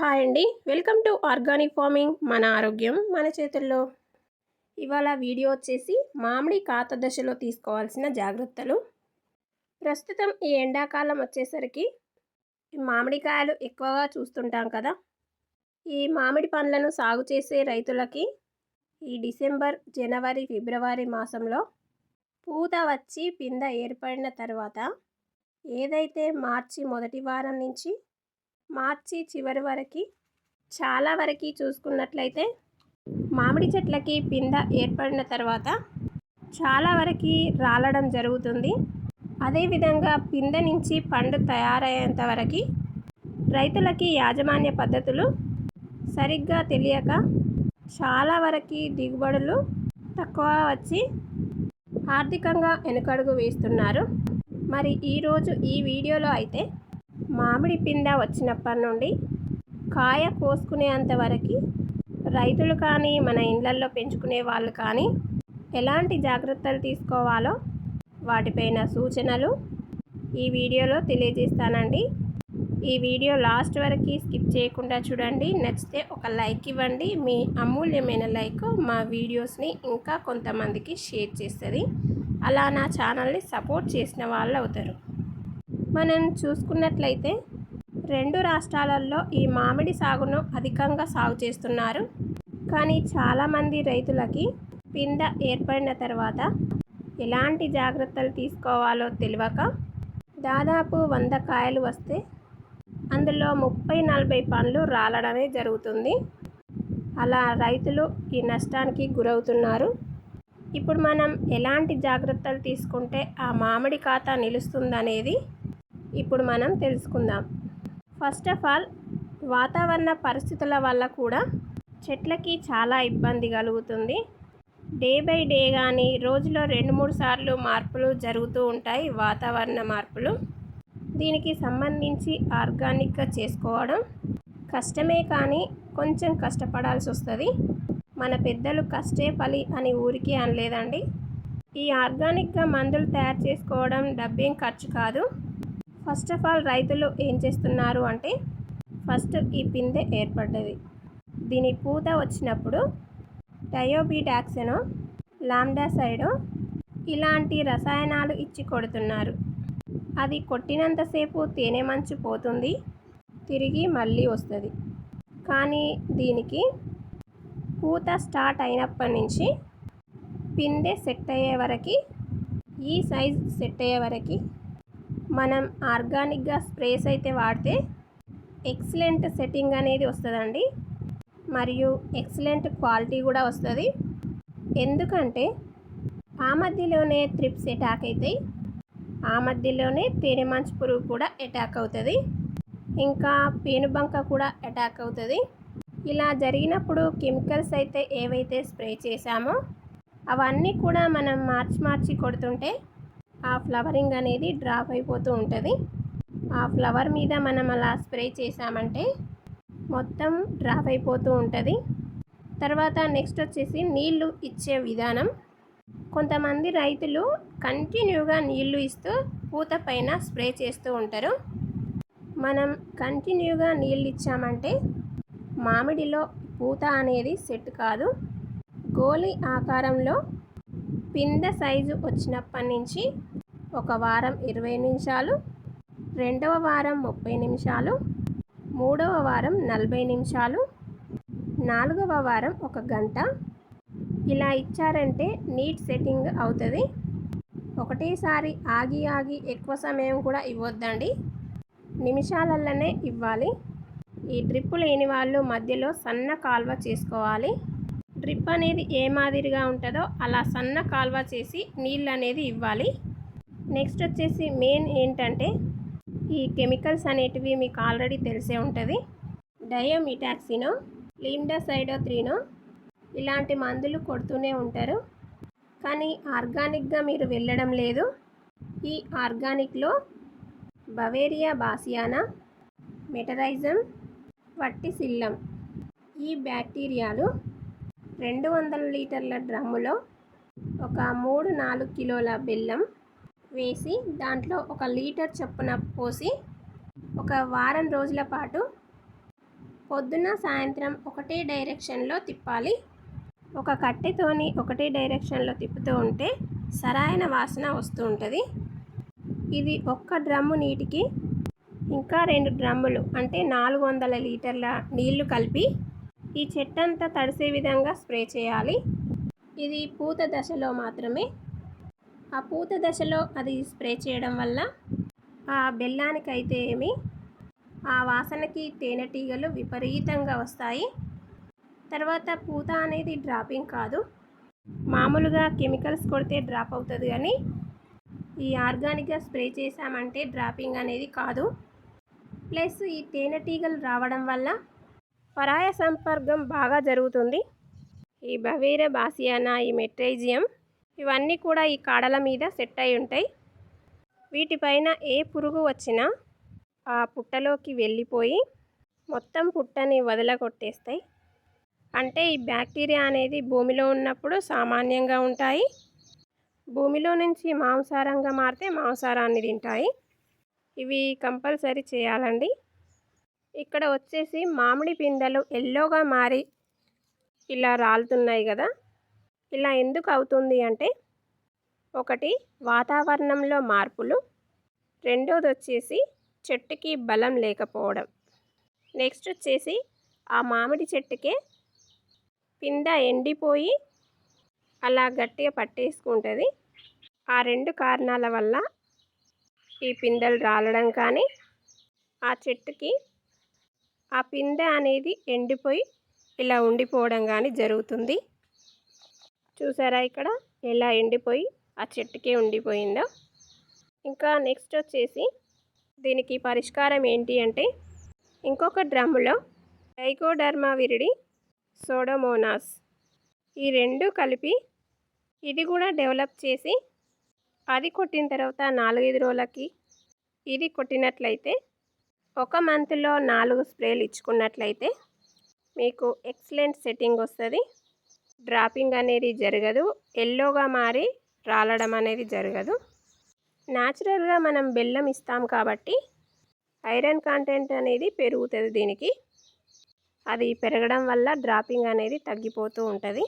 Hi అండి. Welcome to organic farming మన ఆరోగ్యం మన చేతుల్లో. ఇవాళ వీడియో వచ్చేసి మామిడి కాత దశలో తీసుకోవాల్సిన జాగ్రత్తలు. ప్రస్తుతం ఈ ఎండాకాలం వచ్చేసరికి మామిడికాయలు ఎక్కువగా చూస్తుంటాం కదా. ఈ మామిడి పండ్లను సాగు చేసే రైతులకి ఈ డిసెంబర్ జనవరి ఫిబ్రవరి మాసంలో పూత వచ్చి పింద ఏర్పడిన తర్వాత ఏదైతే మార్చి మొదటి వారం నుంచి మార్చి చివరి వరకు చాలా వరకు చూసుకున్నట్లయితే మామిడి చెట్లకి పింద ఏర్పడిన తర్వాత చాలా వరకు రాలడం జరుగుతుంది. అదేవిధంగా పింద నుంచి పండు తయారయ్యేంత వరకు రైతులకి యాజమాన్య పద్ధతులు సరిగ్గా తెలియక చాలా వరకు దిగుబడులు తక్కువ వచ్చి ఆర్థికంగా వెనుకడుగు వేస్తున్నారు. మరి ఈరోజు ఈ వీడియోలో అయితే మామిడి పింద వచ్చినప్పటి నుండి కాయ కోసుకునేంత వరకు రైతులు కానీ మన ఇళ్ళల్లో పెంచుకునే వాళ్ళు కానీ ఎలాంటి జాగ్రత్తలు తీసుకోవాలో వాటిపైన సూచనలు ఈ వీడియోలో తెలియజేస్తానండి. ఈ వీడియో లాస్ట్ వరకు స్కిప్ చేయకుండా చూడండి. నచ్చితే ఒక లైక్ ఇవ్వండి. మీ అమూల్యమైన లైక్ మా వీడియోస్ని ఇంకా కొంతమందికి షేర్ చేస్తుంది. అలా నా ఛానల్ని సపోర్ట్ చేసిన వాళ్ళు అవుతారు మనం చూసుకున్నట్లయితే రెండు రాష్ట్రాలలో ఈ మామిడి సాగును అధికంగా సాగు చేస్తున్నారు. కానీ చాలామంది రైతులకి పింద ఏర్పడిన తర్వాత ఎలాంటి జాగ్రత్తలు తీసుకోవాలో తెలియక దాదాపు వంద కాయలు వస్తే అందులో ముప్పై నలభై పండ్లు రాలడమే జరుగుతుంది. అలా రైతులు ఈ నష్టానికి గురవుతున్నారు. ఇప్పుడు మనం ఎలాంటి జాగ్రత్తలు తీసుకుంటే ఆ మామిడి ఖాతా నిలుస్తుందనేది ఇప్పుడు మనం తెలుసుకుందాం. ఫస్ట్ ఆఫ్ ఆల్ వాతావరణ పరిస్థితుల వల్ల కూడా చెట్లకి చాలా ఇబ్బంది కలుగుతుంది. డే బై డే కానీ రోజులో రెండు మూడు సార్లు మార్పులు జరుగుతూ ఉంటాయి వాతావరణ మార్పులు. దీనికి సంబంధించి ఆర్గానిక్గా చేసుకోవడం కష్టమే కానీ కొంచెం కష్టపడాల్సి వస్తుంది. మన పెద్దలు కష్టే పలి అని ఊరికే అనలేదండి. ఈ ఆర్గానిక్గా మందులు తయారు చేసుకోవడం డబ్బేం ఖర్చు కాదు. ఫస్ట్ ఆఫ్ ఆల్ రైతులు ఏం చేస్తున్నారు అంటే ఫస్ట్ ఈ పిందె ఏర్పడ్డది. దీని పూత వచ్చినప్పుడు డయోబీటాక్సిను లాండాసైడు ఇలాంటి రసాయనాలు ఇచ్చి కొడుతున్నారు. అది కొట్టినంతసేపు తేనె మంచు పోతుంది తిరిగి మళ్ళీ వస్తుంది. కానీ దీనికి పూత స్టార్ట్ అయినప్పటి నుంచి పిందె సెట్ అయ్యే వరకు ఈ సైజ్ సెట్ అయ్యే వరకు మనం ఆర్గానిక్గా స్ప్రేస్ అయితే వాడితే ఎక్సలెంట్ సెట్టింగ్ అనేది వస్తుందండి. మరియు ఎక్సలెంట్ క్వాలిటీ కూడా వస్తుంది. ఎందుకంటే ఆ మధ్యలోనే త్రిప్స్ అటాక్ అవుతాయి ఆ మధ్యలోనే తేనె మంచు పురుగు కూడా అటాక్ అవుతుంది. ఇంకా పేనుబంక కూడా అటాక్ అవుతుంది. ఇలా జరిగినప్పుడు కెమికల్స్ అయితే ఏవైతే స్ప్రే చేశామో అవన్నీ కూడా మనం మార్చి మార్చి కొడుతుంటే ఆ ఫ్లవరింగ్ అనేది డ్రాప్ అయిపోతూ ఉంటుంది. ఆ ఫ్లవర్ మీద మనం అలా స్ప్రే చేసామంటే మొత్తం డ్రాప్ అయిపోతూ ఉంటుంది. తర్వాత నెక్స్ట్ వచ్చేసి నీళ్ళు ఇచ్చే విధానం. కొంతమంది రైతులు కంటిన్యూగా నీళ్ళు ఇస్తూ పూత పైన స్ప్రే చేస్తూ ఉంటారు. మనం కంటిన్యూగా నీళ్ళు ఇచ్చామంటే మామిడిలో పూత అనేది సెట్ కాదు. గోలి ఆకారంలో పింద సైజు వచ్చినప్పటి నుంచి ఒక వారం ఇరవై నిమిషాలు రెండవ వారం ముప్పై నిమిషాలు మూడవ వారం నలభై నిమిషాలు నాలుగవ వారం ఒక గంట. ఇలా ఇచ్చారంటే నీట్ సెట్టింగ్ అవుతుంది. ఒకటేసారి ఆగి ఆగి ఎక్కువ సమయం కూడా ఇవ్వద్దండి. నిమిషాలలోనే ఇవ్వాలి. ఈ డ్రిప్ లేని వాళ్ళు మధ్యలో సన్న కాల్వ చేసుకోవాలి. డ్రిప్ అనేది ఏ మాదిరిగా ఉంటుందో అలా సన్న కాల్వ చేసి నీళ్ళు అనేది ఇవ్వాలి. నెక్స్ట్ వచ్చేసి మెయిన్ ఏంటంటే ఈ కెమికల్స్ అనేటివి మీకు ఆల్రెడీ తెలిసే ఉంటుంది. డయోమిటాక్సినో లిండాసైడో త్రీనో ఇలాంటి మందులు కొడుతూనే ఉంటారు. కానీ ఆర్గానిక్గా మీరు వెళ్ళడం లేదు. ఈ ఆర్గానిక్లో బవేరియా బాసియానా మెటరైజం వట్టిసిల్లం ఈ బ్యాక్టీరియాలు రెండు వందల లీటర్ల డ్రమ్ములో ఒక మూడు నాలుగు కిలోల బెల్లం వేసి దాంట్లో ఒక లీటర్ చొప్పున పోసి ఒక వారం రోజుల పాటు పొద్దున సాయంత్రం ఒకటే డైరెక్షన్లో తిప్పాలి. ఒక కట్టెతోని ఒకటే డైరెక్షన్లో తిప్పుతూ ఉంటే సరైన వాసన వస్తూ ఉంటుంది. ఇది ఒక్క డ్రమ్ము నీటికి ఇంకా రెండు డ్రమ్ములు అంటే నాలుగు వందల లీటర్ల నీళ్ళు కలిపి ఈ చెట్టంతా తడిసే విధంగా స్ప్రే చేయాలి. ఇది పూత దశలో మాత్రమే ఆ పూత దశలో అది స్ప్రే చేయడం వల్ల ఆ బెల్లానికైతే ఏమి ఆ వాసనకి తేనెటీగలు విపరీతంగా వస్తాయి. తర్వాత పూత అనేది డ్రాపింగ్ కాదు. మామూలుగా కెమికల్స్ కొడితే డ్రాప్ అవుతుంది కానీ ఈ ఆర్గానిక్గా స్ప్రే చేసామంటే డ్రాపింగ్ అనేది కాదు. ప్లస్ ఈ తేనెటీగలు రావడం వల్ల పరాయ సంపర్కం బాగా జరుగుతుంది. ఈ బవేర బాసియానా ఈ మెట్రైజియం ఇవన్నీ కూడా ఈ కాడల మీద సెట్ అయి ఉంటాయి. వీటిపైన ఏ పురుగు వచ్చినా ఆ పుట్టలోకి వెళ్ళిపోయి మొత్తం పుట్టని వదలగొట్టేస్తాయి. అంటే ఈ బ్యాక్టీరియా అనేది భూమిలో ఉన్నప్పుడు సామాన్యంగా ఉంటాయి. భూమిలో నుంచి మాంసారంగా మారితే మాంసారాన్ని తింటాయి. ఇవి కంపల్సరీ చేయాలండి. ఇక్కడ వచ్చేసి మామిడి పిందెలు ఎల్లోగా మారి ఇలా రాలుతున్నాయి కదా. ఇలా ఎందుకు అవుతుంది అంటే ఒకటి వాతావరణంలో మార్పులు రెండోది వచ్చేసి చెట్టుకి బలం లేకపోవడం. నెక్స్ట్ వచ్చేసి ఆ మామిడి చెట్టుకే పింద ఎండిపోయి అలా గట్టిగా పట్టేసుకుంటుంది. ఆ రెండు కారణాల వల్ల ఈ పిందెలు రాలడం కానీ ఆ చెట్టుకి ఆ పిందె అనేది ఎండిపోయి ఇలా ఉండిపోవడం కానీ జరుగుతుంది. చూసారా ఇక్కడ? ఎలా ఎండిపోయి ఆ చెట్టుకే ఉండిపోయిందో? ఇంకా నెక్స్ట్ వచ్చేసి దీనికి పరిష్కారం ఏంటి అంటే ఇంకొక డ్రమ్ములో డైకోడర్మా విరిడి సోడోమోనాస్. ఈ రెండు కలిపి ఇది కూడా డెవలప్ చేసి అది కొట్టిన తర్వాత నాలుగైదు రోజులకి ఇది కొట్టినట్లయితే ఒక మంత్లో నాలుగు స్ప్రేలు ఇచ్చుకున్నట్లయితే మీకు ఎక్సలెంట్ సెట్టింగ్ వస్తుంది. డ్రాపింగ్ అనేది జరగదు. ఎల్లోగా మారి రాలడం అనేది జరగదు. న్యాచురల్గా మనం బెల్లం ఇస్తాం కాబట్టి ఐరన్ కంటెంట్ అనేది పెరుగుతుంది దీనికి. అది పెరగడం వల్ల డ్రాపింగ్ అనేది తగ్గిపోతూ ఉంటుంది.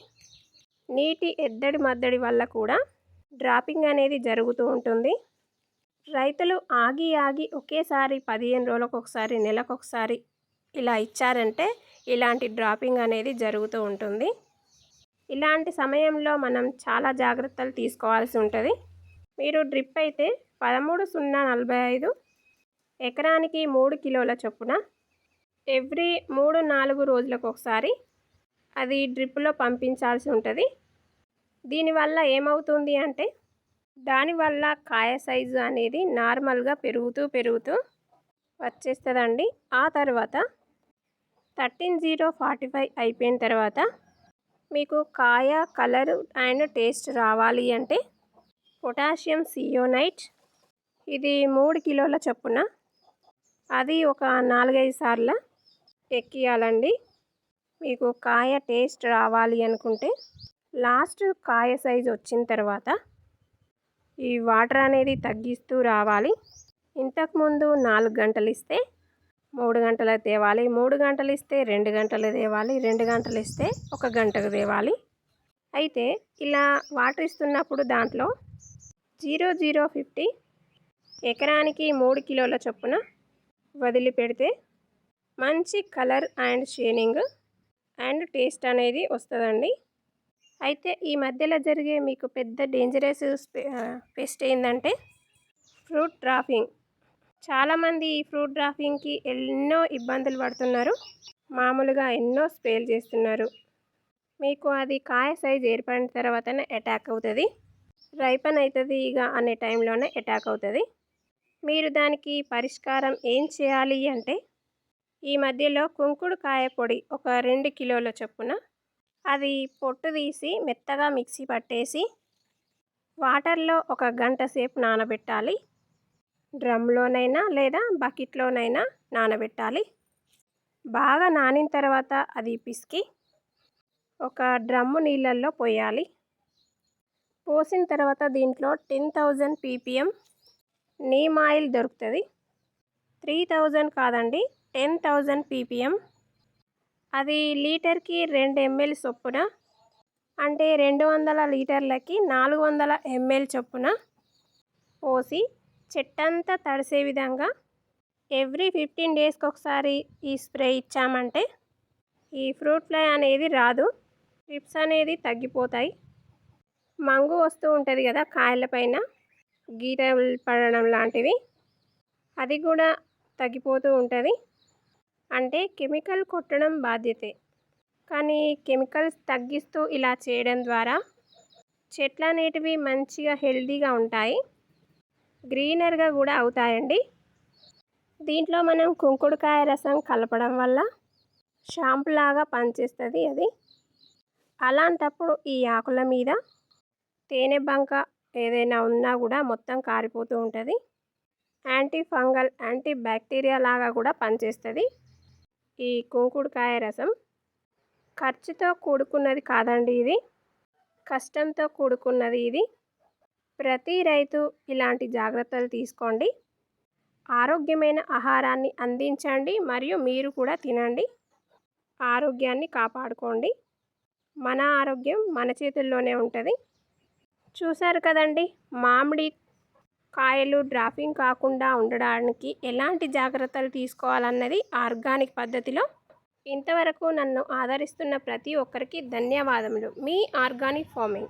నీటి ఎద్దడి మద్దడి వల్ల కూడా డ్రాపింగ్ అనేది జరుగుతూ ఉంటుంది. రైతులు ఆగి ఆగి ఒకేసారి పదిహేను రోజులకు ఒకసారి నెలకు ఒకసారి ఇలా ఇచ్చారంటే ఇలాంటి డ్రాపింగ్ అనేది జరుగుతూ ఉంటుంది. ఇలాంటి సమయంలో మనం చాలా జాగ్రత్తలు తీసుకోవాల్సి ఉంటుంది. మీరు డ్రిప్ అయితే పదమూడు సున్నా నలభై ఐదు ఎకరానికి మూడు కిలోల చొప్పున ఎవ్రీ మూడు నాలుగు రోజులకు ఒకసారి అది డ్రిప్లో పంపించాల్సి ఉంటుంది. దీనివల్ల ఏమవుతుంది అంటే దానివల్ల కాయ సైజు అనేది నార్మల్గా పెరుగుతూ పెరుగుతూ వచ్చేస్తుందండి. ఆ తర్వాత థర్టీన్ జీరో ఫార్టీ ఫైవ్ అయిపోయిన తర్వాత మీకు కాయ కలర్ అండ్ టేస్ట్ రావాలి అంటే పొటాషియం సియోనైట్. ఇది మూడు కిలోల చొప్పున. అది ఒక నాలుగైదు సార్ల ఎక్కియాలండి. మీకు కాయ టేస్ట్ రావాలి అనుకుంటే లాస్ట్ కాయ సైజ్ వచ్చిన తర్వాత ఈ వాటర్ అనేది తగ్గిస్తూ రావాలి. ఇంతకుముందు నాలుగు గంటలు ఇస్తే మూడు గంటలు తేవాలి. మూడు గంటలు ఇస్తే రెండు గంటలు తేవాలి. రెండు గంటలు ఇస్తే ఒక గంటకు తేవాలి. అయితే ఇలా వాటర్ ఇస్తున్నప్పుడు దాంట్లో జీరో జీరో ఫిఫ్టీ ఎకరానికి మూడు కిలోల చొప్పున వదిలిపెడితే మంచి colour and shining and taste అనేది వస్తుందండి. అయితే ఈ మధ్యలో జరిగే మీకు పెద్ద డేంజరస్ పెస్ట్ ఏంటంటే ఫ్రూట్ డ్రాఫింగ్ చాలామంది ఈ ఫ్రూట్ డ్రాఫింగ్కి ఎన్నో ఇబ్బందులు పడుతున్నారు. మామూలుగా ఎన్నో స్పేల్ చేస్తున్నారు. మీకు అది కాయ సైజ్ ఏర్పడిన తర్వాతనే అటాక్ అవుతుంది. రైపన్ అవుతుంది ఇక అనే టైంలోనే అటాక్ అవుతుంది. మీరు దానికి పరిష్కారం ఏం చేయాలి అంటే ఈ మధ్యలో కుంకుడు కాయ పొడి ఒక రెండు కిలోల చొప్పున అది పొట్టు తీసి మెత్తగా మిక్సీ పట్టేసి వాటర్లో ఒక గంట సేపు నానబెట్టాలి. డ్రమ్లోనైనా లేదా బకెట్లోనైనా నానబెట్టాలి. బాగా నానిన తర్వాత అది పిసికి ఒక డ్రమ్ము నీళ్ళల్లో పోయాలి. పోసిన తర్వాత దీంట్లో ten thousand PPM neem oil దొరుకుతుంది. త్రీ థౌజండ్ కాదండి టెన్ థౌజండ్ పీపీఎం. అది లీటర్కి రెండు ఎంఎల్ చొప్పున అంటే రెండు వందల లీటర్లకి నాలుగు వందల ఎంఎల్ చొప్పున పోసి చెట్టంతా తడిసే విధంగా ఎవ్రీ ఫిఫ్టీన్ డేస్కి ఒకసారి ఈ స్ప్రే ఇచ్చామంటే ఈ ఫ్రూట్ ఫ్లై అనేది రాదు. ట్రిప్స్ అనేది తగ్గిపోతాయి. మంగు వస్తూ ఉంటుంది కదా కాయలపైన గీతలు పడడం లాంటివి. అది కూడా తగ్గిపోతూ ఉంటుంది. అంటే కెమికల్ కొట్టడం బాధ్యతే. కానీ కెమికల్స్ తగ్గిస్తూ ఇలా చేయడం ద్వారా చెట్లు అనేటివి మంచిగా హెల్దీగా ఉంటాయి. గ్రీనర్గా కూడా అవుతాయండి. దీంట్లో మనం కుంకుడుకాయ రసం కలపడం వల్ల షాంపులాగా పనిచేస్తుంది అది. అలాంటప్పుడు ఈ ఆకుల మీద తేనె బంక ఏదైనా ఉన్నా కూడా మొత్తం కారిపోతూ ఉంటుంది. యాంటీ ఫంగల్ యాంటీ బ్యాక్టీరియా లాగా కూడా పనిచేస్తుంది ఈ కుంకుడుకాయ రసం. ఖర్చుతో కూడుకున్నది కాదండి ఇది. కష్టంతో కూడుకున్నది ఇది. ప్రతి రైతు ఇలాంటి జాగ్రత్తలు తీసుకోండి. ఆరోగ్యమైన ఆహారాన్ని అందించండి మరియు మీరు కూడా తినండి. ఆరోగ్యాన్ని కాపాడుకోండి. మన ఆరోగ్యం మన చేతుల్లోనే ఉంటుంది. చూశారు కదండి మామిడి కాయలు డ్రాపింగ్ కాకుండా ఉండడానికి ఎలాంటి జాగ్రత్తలు తీసుకోవాలన్నది ఆర్గానిక్ పద్ధతిలో? ఇంతవరకు నన్ను ఆదరిస్తున్న ప్రతి ఒక్కరికి ధన్యవాదములు. మీ ఆర్గానిక్ ఫార్మింగ్.